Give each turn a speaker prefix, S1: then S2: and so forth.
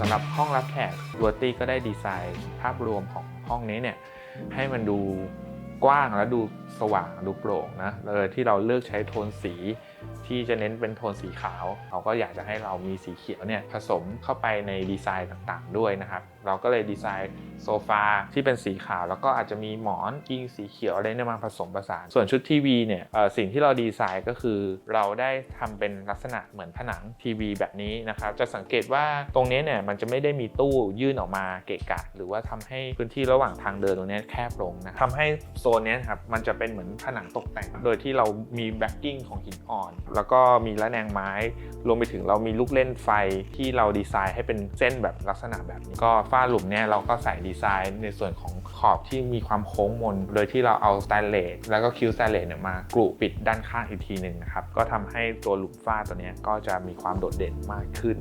S1: สำหรับห้องรับแขกวอร์ตี้ก็ได้ดีไซน์ภาพรวมของห้องนี้เนี่ยให้มันดูกว้างและดูสว่างดูโปร่งนะเลยที่เราเลือกใช้โทนสี ที่จะเน้นเป็นโทนสีขาวเขาก็อยากจะให้เรามีสีเขียวเนี่ยผสมเข้าไปในดีไซน์ต่างๆ ด้วยนะครับ เราก็เลยดีไซน์โซฟาที่เป็นสีขาว แล้วก็อาจจะมีหมอนอิงสีเขียวอะไรเนี่ยมาผสมผสาน ส่วนชุดทีวีเนี่ยสิ่งที่เราดีไซน์ก็คือ เราได้ทำเป็นลักษณะเหมือนผนังทีวีแบบนี้นะครับ จะสังเกตว่าตรงนี้เนี่ยมันจะไม่ได้มีตู้ยื่นออกมาเกะกะ หรือว่าทำให้พื้นที่ระหว่างทางเดินตรงนี้แคบลงนะทำให้โซนนี้ครับมันจะเป็นเหมือนผนังตกแต่ง โดยที่เรามีแบ็กกิ้งของหินอ่อนแล้วก็มีระแนงไม้ รวมไปถึงเรามีลูกเล่นไฟที่เราดีไซน์ให้เป็นเส้นแบบลักษณะแบบนี้ ก็ฝ้าหลุมเนี่ยเราก็ใส่ดีไซน์ในส่วนของขอบที่มีความโค้งมน โดยที่เราเอาสแตนเลสแล้วก็คิวสแตนเลสเนี่ยมากรุปิดด้านข้างอีกทีหนึ่งนะครับ ก็ทำให้ตัวหลุมฝ้าตัวนี้ก็จะมีความโดดเด่นมากขึ้น